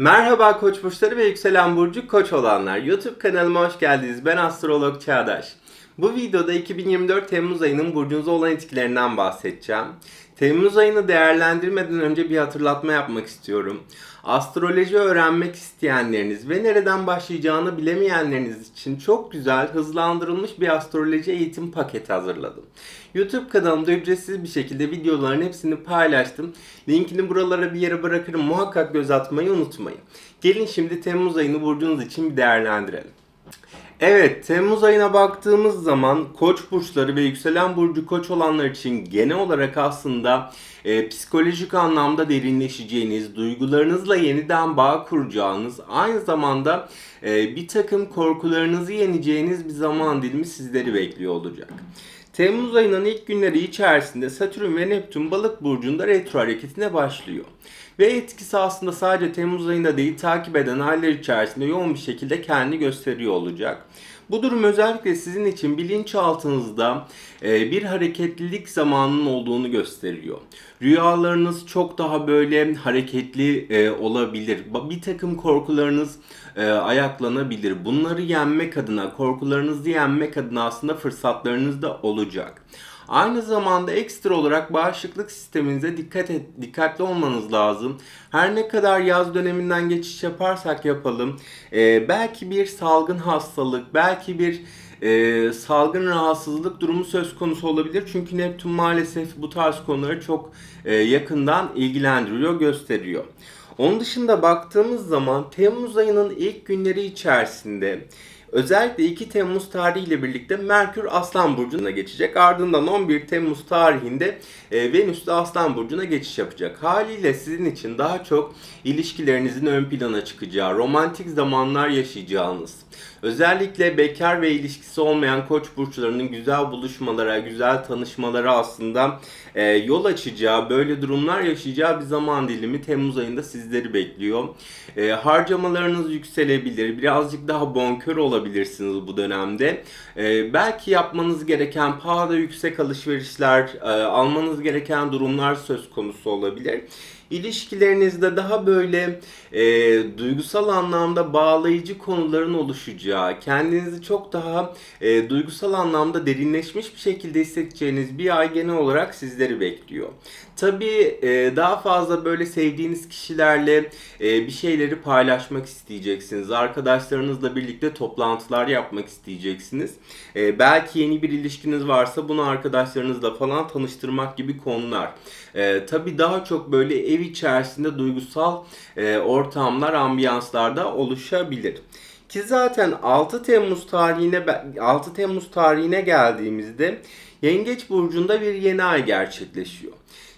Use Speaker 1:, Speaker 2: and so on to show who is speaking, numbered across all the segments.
Speaker 1: Merhaba Koç burçları ve yükselen burcu Koç olanlar. YouTube kanalıma hoş geldiniz. Ben astrolog Çağdaş. Bu videoda 2024 Temmuz ayının burcunuza olan etkilerinden bahsedeceğim. Temmuz ayını değerlendirmeden önce bir hatırlatma yapmak istiyorum. Astroloji öğrenmek isteyenleriniz ve nereden başlayacağını bilemeyenleriniz için çok güzel hızlandırılmış bir astroloji eğitim paketi hazırladım. YouTube kanalımda ücretsiz bir şekilde videoların hepsini paylaştım. Linkini buralara bir yere bırakırım. Muhakkak göz atmayı unutmayın. Gelin şimdi Temmuz ayını burcunuz için bir değerlendirelim. Evet, Temmuz ayına baktığımız zaman Koç burçları ve yükselen burcu Koç olanlar için genel olarak aslında e, psikolojik anlamda derinleşeceğiniz, duygularınızla yeniden bağ kuracağınız, aynı zamanda e, bir takım korkularınızı yeneceğiniz bir zaman dilimi sizleri bekliyor olacak. Temmuz ayının ilk günleri içerisinde Satürn ve Neptün balık burcunda retro hareketine başlıyor. Ve etkisi aslında sadece Temmuz ayında değil takip eden aylar içerisinde yoğun bir şekilde kendini gösteriyor olacak. Bu durum özellikle sizin için bilinçaltınızda e, bir hareketlilik zamanının olduğunu gösteriyor. Rüyalarınız çok daha böyle hareketli e, olabilir. Bir takım korkularınız e, ayaklanabilir. Bunları yenmek adına, korkularınızı yenmek adına aslında fırsatlarınız da olacak. Aynı zamanda ekstra olarak bağışıklık sisteminize dikkat et, dikkatli olmanız lazım. Her ne kadar yaz döneminden geçiş yaparsak yapalım, e, belki bir salgın hastalık, belki bir e, salgın rahatsızlık durumu söz konusu olabilir. Çünkü Neptün maalesef bu tarz konuları çok e, yakından ilgilendiriyor, gösteriyor. Onun dışında baktığımız zaman Temmuz ayının ilk günleri içerisinde Özellikle 2 Temmuz tarihiyle birlikte Merkür Aslan Burcu'na geçecek. Ardından 11 Temmuz tarihinde e, Venüs de Aslan Burcu'na geçiş yapacak. Haliyle sizin için daha çok ilişkilerinizin ön plana çıkacağı, romantik zamanlar yaşayacağınız, özellikle bekar ve ilişkisi olmayan koç burçlarının güzel buluşmalara, güzel tanışmalara aslında e, yol açacağı, böyle durumlar yaşayacağı bir zaman dilimi Temmuz ayında sizleri bekliyor. E, harcamalarınız yükselebilir, birazcık daha bonkör olabilirsiniz bu dönemde. E, belki yapmanız gereken pahalı yüksek alışverişler, e, almanız gereken durumlar söz konusu olabilir ilişkilerinizde daha böyle e, duygusal anlamda bağlayıcı konuların oluşacağı, kendinizi çok daha e, duygusal anlamda derinleşmiş bir şekilde hissedeceğiniz bir ay genel olarak sizleri bekliyor. Tabii e, daha fazla böyle sevdiğiniz kişilerle e, bir şeyleri paylaşmak isteyeceksiniz. Arkadaşlarınızla birlikte toplantılar yapmak isteyeceksiniz. E, belki yeni bir ilişkiniz varsa bunu arkadaşlarınızla falan tanıştırmak gibi konular. E, tabii daha çok böyle ev içerisinde duygusal e, ortamlar, ambiyanslarda oluşabilir. Ki zaten 6 Temmuz tarihine 6 Temmuz tarihine geldiğimizde Yengeç burcunda bir yeni ay gerçekleşiyor.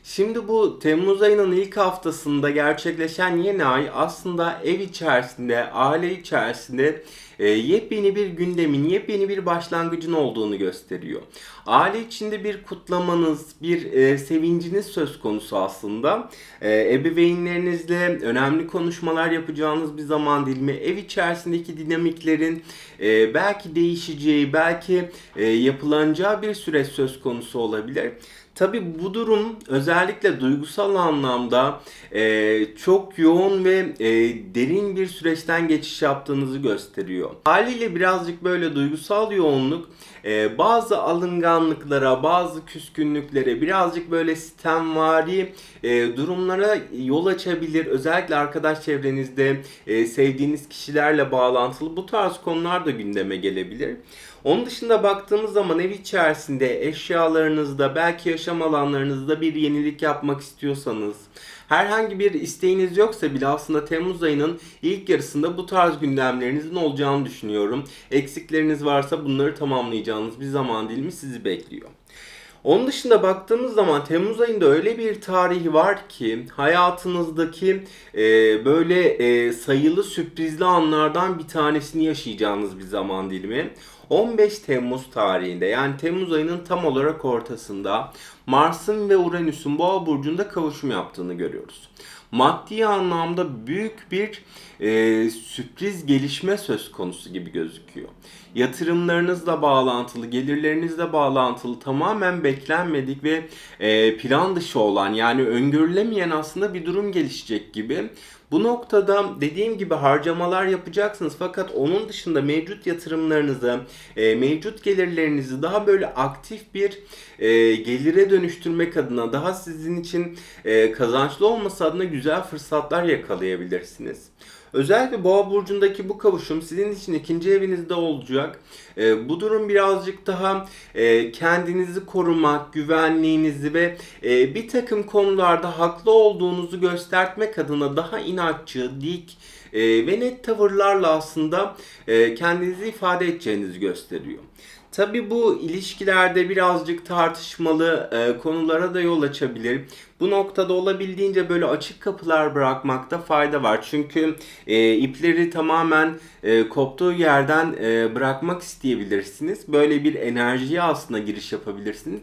Speaker 1: Şimdi bu Temmuz ayının ilk haftasında gerçekleşen yeni ay aslında ev içerisinde, aile içerisinde e, yepyeni bir gündemin, yepyeni bir başlangıcın olduğunu gösteriyor. Aile içinde bir kutlamanız, bir e, sevinciniz söz konusu aslında. E, ebeveynlerinizle önemli konuşmalar yapacağınız bir zaman dilimi, ev içerisindeki dinamiklerin e, belki değişeceği, belki e, yapılanacağı bir süreç söz konusu olabilir. Tabi bu durum özellikle duygusal anlamda e, çok yoğun ve e, derin bir süreçten geçiş yaptığınızı gösteriyor. Haliyle birazcık böyle duygusal yoğunluk e, bazı alınganlıklara, bazı küskünlüklere, birazcık böyle sistemvari e, durumlara yol açabilir. Özellikle arkadaş çevrenizde e, sevdiğiniz kişilerle bağlantılı bu tarz konular da gündeme gelebilir. Onun dışında baktığımız zaman ev içerisinde eşyalarınızda belki yaşam alanlarınızda bir yenilik yapmak istiyorsanız herhangi bir isteğiniz yoksa bile aslında Temmuz ayının ilk yarısında bu tarz gündemlerinizin olacağını düşünüyorum. Eksikleriniz varsa bunları tamamlayacağınız bir zaman dilimi sizi bekliyor. Onun dışında baktığımız zaman Temmuz ayında öyle bir tarihi var ki hayatınızdaki e, böyle e, sayılı sürprizli anlardan bir tanesini yaşayacağınız bir zaman dilimi. 15 Temmuz tarihinde yani Temmuz ayının tam olarak ortasında Mars'ın ve Uranüs'ün Boğa burcunda kavuşum yaptığını görüyoruz. Maddi anlamda büyük bir e, sürpriz gelişme söz konusu gibi gözüküyor. Yatırımlarınızla bağlantılı, gelirlerinizle bağlantılı tamamen beklenmedik ve e, plan dışı olan yani öngörülemeyen aslında bir durum gelişecek gibi. Bu noktada dediğim gibi harcamalar yapacaksınız fakat onun dışında mevcut yatırımlarınızı, e, mevcut gelirlerinizi daha böyle aktif bir e, gelire dönüştürmek adına, daha sizin için e, kazançlı olması adına güzel fırsatlar yakalayabilirsiniz. Özellikle Boğa burcundaki bu kavuşum sizin için ikinci evinizde olacak. E, bu durum birazcık daha e, kendinizi korumak, güvenliğinizi ve e, bir takım konularda haklı olduğunuzu göstermek adına daha inatçı, dik e, ve net tavırlarla aslında e, kendinizi ifade edeceğinizi gösteriyor. Tabi bu ilişkilerde birazcık tartışmalı e, konulara da yol açabilir. Bu noktada olabildiğince böyle açık kapılar bırakmakta fayda var. Çünkü e, ipleri tamamen e, koptuğu yerden e, bırakmak isteyebilirsiniz. Böyle bir enerjiye aslında giriş yapabilirsiniz.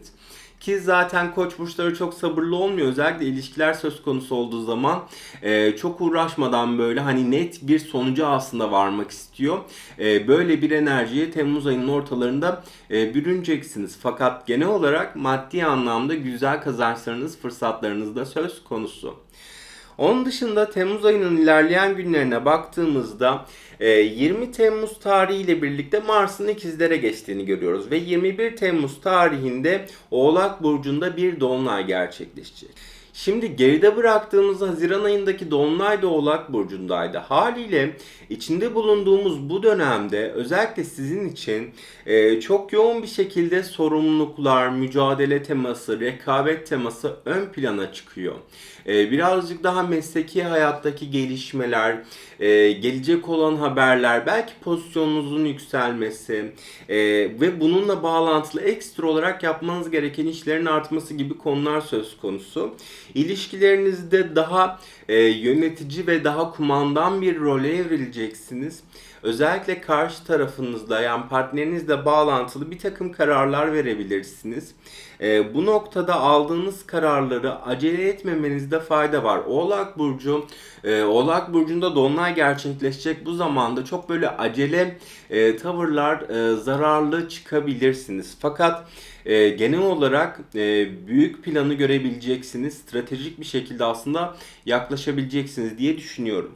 Speaker 1: Ki zaten koç burçları çok sabırlı olmuyor. Özellikle ilişkiler söz konusu olduğu zaman e, çok uğraşmadan böyle hani net bir sonuca aslında varmak istiyor. E, böyle bir enerjiye Temmuz ayının ortalarında e, bürüneceksiniz. Fakat genel olarak maddi anlamda güzel kazançlarınız, fırsatlarınız da söz konusu. Onun dışında Temmuz ayının ilerleyen günlerine baktığımızda 20 e, Temmuz tarihiyle birlikte Mars'ın ikizlere geçtiğini görüyoruz ve 21 Temmuz tarihinde Oğlak Burcu'nda bir dolunay gerçekleşecek. Şimdi geride bıraktığımız Haziran ayındaki Dolunay da Oğlak Burcu'ndaydı. Haliyle içinde bulunduğumuz bu dönemde özellikle sizin için e, çok yoğun bir şekilde sorumluluklar, mücadele teması, rekabet teması ön plana çıkıyor. E, birazcık daha mesleki hayattaki gelişmeler, e, gelecek olan haberler, belki pozisyonunuzun yükselmesi e, ve bununla bağlantılı ekstra olarak yapmanız gereken işlerin artması gibi konular söz konusu. İlişkilerinizde daha e, yönetici ve daha kumandan bir role evrileceksiniz. Özellikle karşı tarafınızla yani partnerinizle bağlantılı bir takım kararlar verebilirsiniz. E, bu noktada aldığınız kararları acele etmemenizde fayda var. Oğlak Burcu, e, Oğlak Burcu'nda dolunay gerçekleşecek bu zamanda çok böyle acele e, tavırlar e, zararlı çıkabilirsiniz. Fakat e, genel olarak e, büyük planı görebileceksiniz. Stratejik bir şekilde aslında yaklaşabileceksiniz diye düşünüyorum.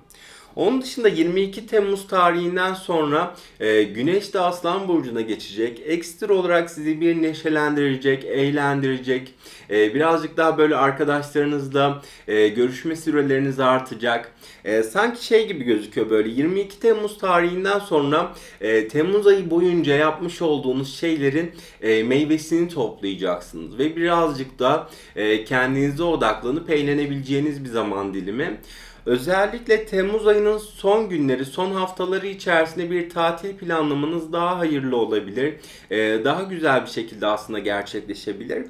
Speaker 1: Onun dışında 22 Temmuz tarihinden sonra e, Güneş de Aslan Burcu'na geçecek. Ekstra olarak sizi bir neşelendirecek, eğlendirecek. E, birazcık daha böyle arkadaşlarınızla e, görüşme süreleriniz artacak. E, sanki şey gibi gözüküyor böyle 22 Temmuz tarihinden sonra e, Temmuz ayı boyunca yapmış olduğunuz şeylerin e, meyvesini toplayacaksınız. Ve birazcık da e, kendinize odaklanıp eğlenebileceğiniz bir zaman dilimi. Özellikle Temmuz ayının son günleri, son haftaları içerisinde bir tatil planlamanız daha hayırlı olabilir. Ee, daha güzel bir şekilde aslında gerçekleşebilir.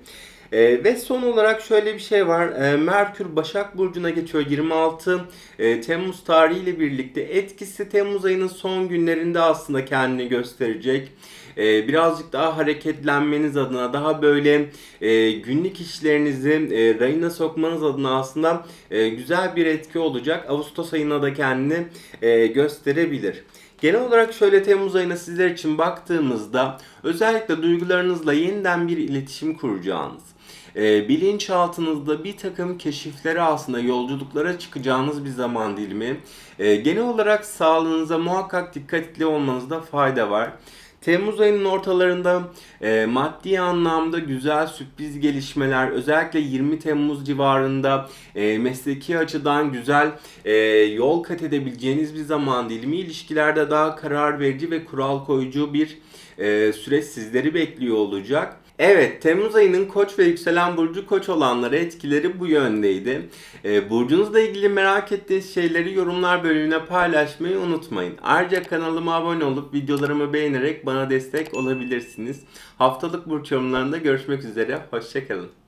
Speaker 1: E, ve son olarak şöyle bir şey var. E, Merkür Başak Burcu'na geçiyor 26 e, Temmuz tarihiyle birlikte. Etkisi Temmuz ayının son günlerinde aslında kendini gösterecek. E, birazcık daha hareketlenmeniz adına, daha böyle e, günlük işlerinizi e, rayına sokmanız adına aslında e, güzel bir etki olacak. Ağustos ayına da kendini e, gösterebilir. Genel olarak şöyle Temmuz ayına sizler için baktığımızda özellikle duygularınızla yeniden bir iletişim kuracağınız, e, bilinçaltınızda bir takım keşiflere aslında yolculuklara çıkacağınız bir zaman dilimi. E, genel olarak sağlığınıza muhakkak dikkatli olmanızda fayda var. Temmuz ayının ortalarında e, maddi anlamda güzel sürpriz gelişmeler özellikle 20 Temmuz civarında e, mesleki açıdan güzel e, yol kat edebileceğiniz bir zaman dilimi ilişkilerde daha karar verici ve kural koyucu bir e, süreç sizleri bekliyor olacak. Evet, Temmuz ayının Koç ve yükselen burcu Koç olanlara etkileri bu yöndeydi. E, burcunuzla ilgili merak ettiğiniz şeyleri yorumlar bölümüne paylaşmayı unutmayın. Ayrıca kanalıma abone olup videolarımı beğenerek bana destek olabilirsiniz. Haftalık burç yorumlarında görüşmek üzere, hoşçakalın.